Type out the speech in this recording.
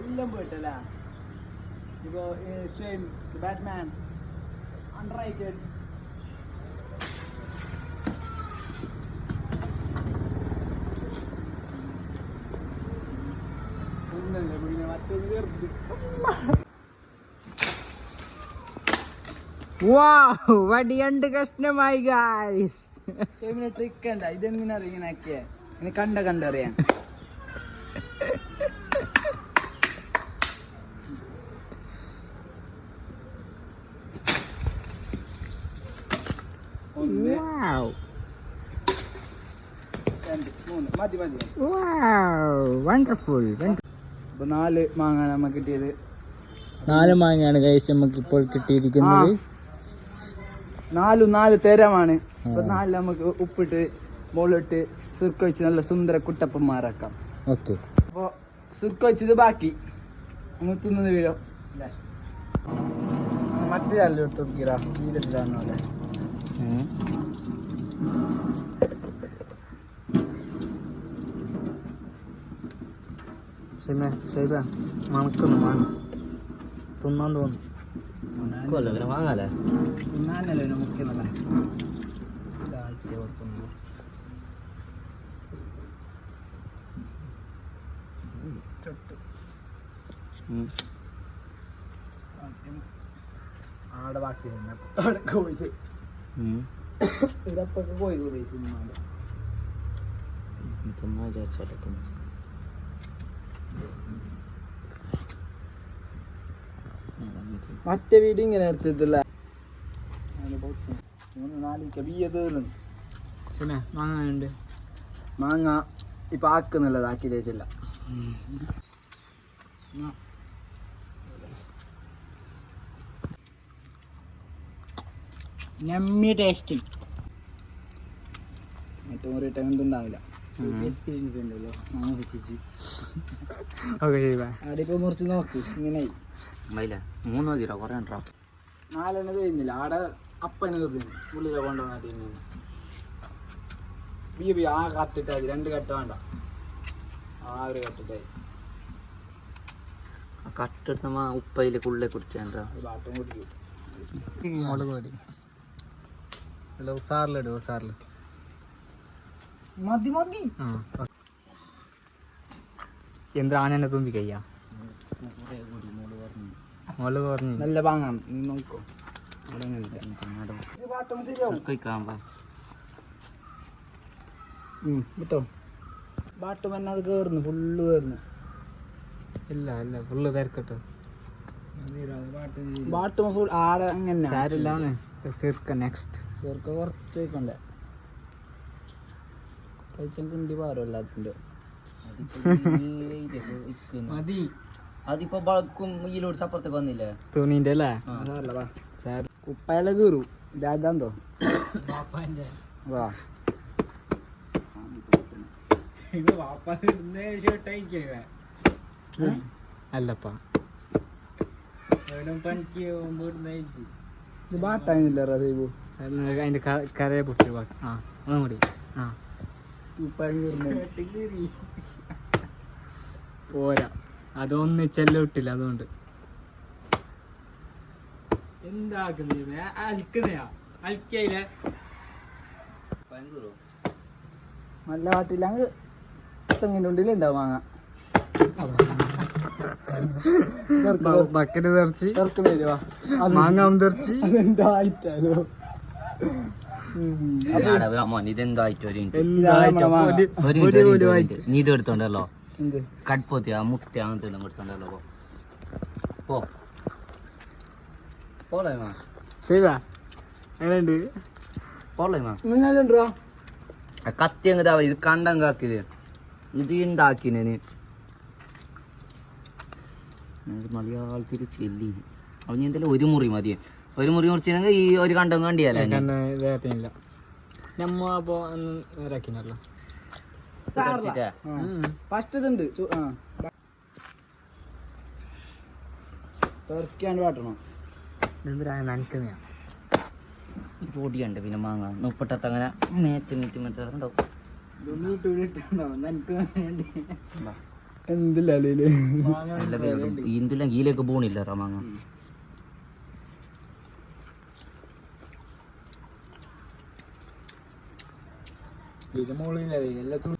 എല്ലാം പോയിട്ടല്ല? ഇപ്പോ സ്വയം ബാറ്റ്മാൻ മറ്റൊന്ന് ചെറുത് വാവ് വടിയണ്ട് കഷ്ണമായി ഗായ്സ് ഷെയ്മിന് ട്രിക്ക് ഉണ്ട് ഇതെന്തിനാ ഇങ്ങനെ ആക്കിയേ? ഇനി കണ്ട. വാവ് വണ്ടർഫുൾ നാല് മാങ്ങ നമുക്ക് കിട്ടിയത്. നാല് മാങ്ങയാണ് കഴിച്ച് നമുക്ക് ഇപ്പോൾ കിട്ടിയിരിക്കുന്നത് നാലും നാല് തരമാണ്. അപ്പൊ നാല് നമുക്ക് ഉപ്പിട്ട് മുകളിലിട്ട് സുർക്ക വെച്ച് നല്ല സുന്ദര കുട്ടപ്പന്മാരാക്കാം ഓക്കെ. അപ്പൊ സുർക്ക വെച്ചത് ബാക്കി. തിന്നത് വീഴോ മറ്റേ ചാലിൽ ഇട്ട് നീലത്തിലാണ് മണക്കുന്നു മണം തിന്നാൻ തോന്നുന്നു. വാങ്ങാലേ തിന്നാനല്ലേ മുക്കിയെന്നല്ലേ ആടെ ബാക്കി അവിടെ പോയി ഇവിടെ അപ്പൊക്കെ പോയി കൂടി സിനിമ മറ്റേ വീട് ഇങ്ങനെ എടുത്തിട്ടില്ല. മാങ്ങ ഇപ്പൊ ആക്കുന്നുള്ളത് ആക്കി തേച്ചില്ല ഏറ്റവും ഒരു അങ്ങനത്തെ ഉണ്ടാവില്ല. എക്സ്പീരിയൻസ് ഉണ്ടല്ലോ. അവിടെ ഇപ്പൊ മുറിച്ച് നോക്ക്. ഇങ്ങനെ മയില മൂന്ന് മതിരാ കുറേ ഉണ്ടോ? നാലെണ്ണ ആടെ അപ്പനെ തീർന്നു ഉള്ളിലെ കൊണ്ടുവന്നിട്ട് ബിയ ബി ആ കട്ടിട്ടാ രണ്ട് കട്ട വേണ്ട. ആ ഒരു കട്ടിട്ടായി കട്ടെടുത്ത ഉപ്പയിൽ കുള്ളെ കുടിച്ചാണ്ടാ. കുടിക്കും. അല്ല ഉസാറിൽ മതി മതി. എന്താണ് തുമ്പി കയ്യാ? മോൾ പറഞ്ഞു നല്ല പാങ്ങാം നീ നോക്കോ. വിട്ടോ? ബാട്ടും തന്നെ അത് കേറുന്നു ഫുള്ള് കേറുന്നു. ഇല്ല ഇല്ല ഫുള്ള് പേർക്കട്ടോ ബാട്ടും ഫുൾ ആടെ അങ്ങനെ സാരില്ലാന്ന്. നെക്സ്റ്റ് ചെറുക്ക കുറച്ച് കഴിച്ചാൽ കുണ്ടി പാറോ എല്ലാത്തിന്റെ മതി. അതിപ്പോ ബൾക്കും അപ്പുറത്തേക്ക് വന്നില്ലേ? അല്ലേ? കീറും? രാജാന്തോ വാ. അല്ലപ്പാ. അതിന്റെ കരയെ പൊട്ടി ആ ഒന്നും കൂടി. ആ. പോരാ. അതൊന്ന് ചെല്ലോട്ടില്ല അതുകൊണ്ട്. എന്താക്കുന്നേ? അൽക്കുന്നയാ? അൽക്കയിലെ നല്ല പാട്ടില്ലെങ്കിൽ തെങ്ങിന്റെ ഉള്ളിലുണ്ടാവും മാങ്ങ. ബക്കറ്റ് തെറിച്ച്. മാങ്ങാം തെറിച്ച്. അതെന്തായിട്ടാലോ മോൻ ഇതെന്തായിട്ട് ഒരു minute. നീ ഇത് എടുത്തോണ്ടല്ലോ. എന്ത്? കട്പോത്തി ആ മുട്ട അങ്ങനത്തെ എല്ലാം എടുത്തോണ്ടല്ലോ പോ. പോളേ മാ. ശരിവാ എങ്ങനെയുണ്ട്? പോളേ നിങ്ങളുണ്ടോ കത്തി അങ്ങ് ഇത് കണ്ടങ്കാക്കിയത് ഇത് ഉണ്ടാക്കിനെ മലയാളത്തിൽ ചെല്ലി അവൻ എന്തായാലും ഒരു മുറി മതി ഒരു മുറി മുറിച്ചില്ലെങ്കിൽ ഈ ഒരു കണ്ടം ഇതായിട്ടില്ല നമ്മ അപ്പൊ ഫസ്റ്റ് ഇതുണ്ട് തെറിക്കാണ്ട് പാട്ടണം പൊടിയുണ്ട് പിന്നെ മാങ്ങ. ഉപ്പിട്ടത്ത് അങ്ങനെ മേത്ത് മീറ്റ് മറ്റേ ഈന്തില്ല ഗീലൊക്കെ പോണില്ല പേരുണ്ട് ဒီသမိုးလေးနဲ့လက်သူ